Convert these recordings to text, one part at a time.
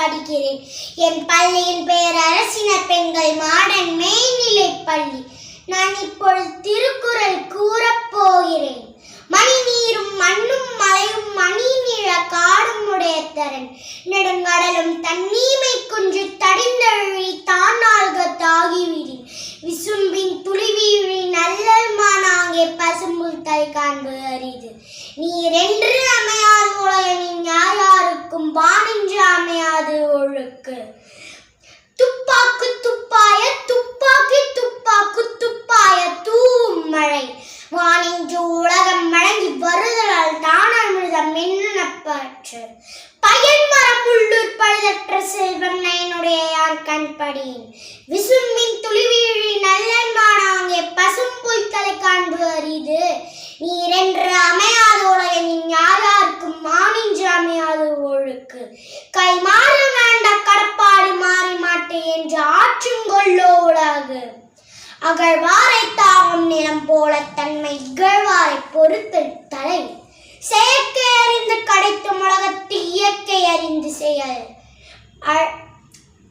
படிக்கிறேன். என் பள்ளியின் பெயர் அரசின பெண்கள் மாடன் மேல்நிலை பள்ளி. நான் இப்பொழுது திருக்குறள் கூறப்போகிறேன் மணி நீரும் மண்ணும் மலையும் மணி நிழ காடும் தரன் நெடுங்கடலும் தண்ணீமை குன்று தடிந்தழுவி தானாக தாகிவிடி. விசும்பின் துளிவிழி நல்லல்மானாங்கே பசும்புல் தலை காண்பு அரிது. நீரென்று இருக்கு. துப்பாக்கு துப்பாய துப்பாக்கி துப்பாக்கு துப்பாய தூவும் மழை வானின்று உலகம் மழங்கி வருதலால் தானமிர்தம் என்னப்பற்று பயன் மரம் உள்ளூர் பழுதற்ற செல்வன் நயனுடைய யார் கண்படியின் விசும்பின் துளிவீழி நல்லன் மானாங்கே பசும் தலை காண்பு அரிது நீரென்று அமையாது உலகனின் யாருக்கும் மானின்று அமையாத ஒழுக்கு. அகழ்வாரை தாவும் நிலம் போல தன்மை இகழ்வாரை பொறுத்தல் தலை. செயற்கை அறிந்து கடைத்தும் உலகத்து இயற்கை அறிந்து செயல். அ-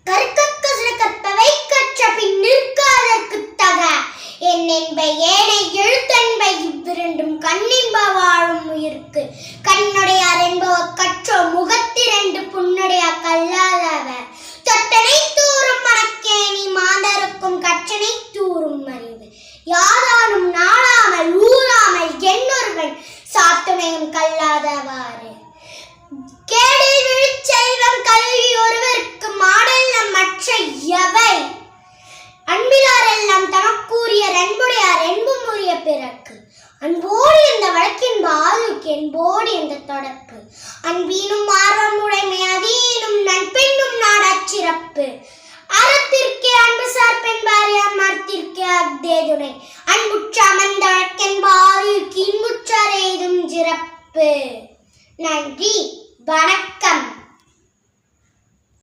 கற்கக்க சில கற்ற பின் நிற்காதற்கு தக. என் என்ப ஏனை எழுத்தன்பை இவ்விரண்டும் சாத்துணையும் கல்லாதவாறு. கேடில் விழுச்செல்வம் கல்வி ஒருவருக்கு மாடல்ல மற்ற எவை? அன்பிலார் எல்லாம் தமக்கூறிய அன்புடையார் என்பும் உரிய பிறக்கு அன்போடு இந்த வழக்கின் பாலுக்கு என்போடு இந்த தொடர்பு அன்பீனும் ஆர்வம் உடைமை அதீனும் நண்பெண்ணும் நாடாச்சிறப்பு அறத்திற்கே அன்பு சார்பென்பாரி அம்மரத்திற்கே அக்தேதுணை அன்புற்ற சிறப்பு. நன்றி. வணக்கம்.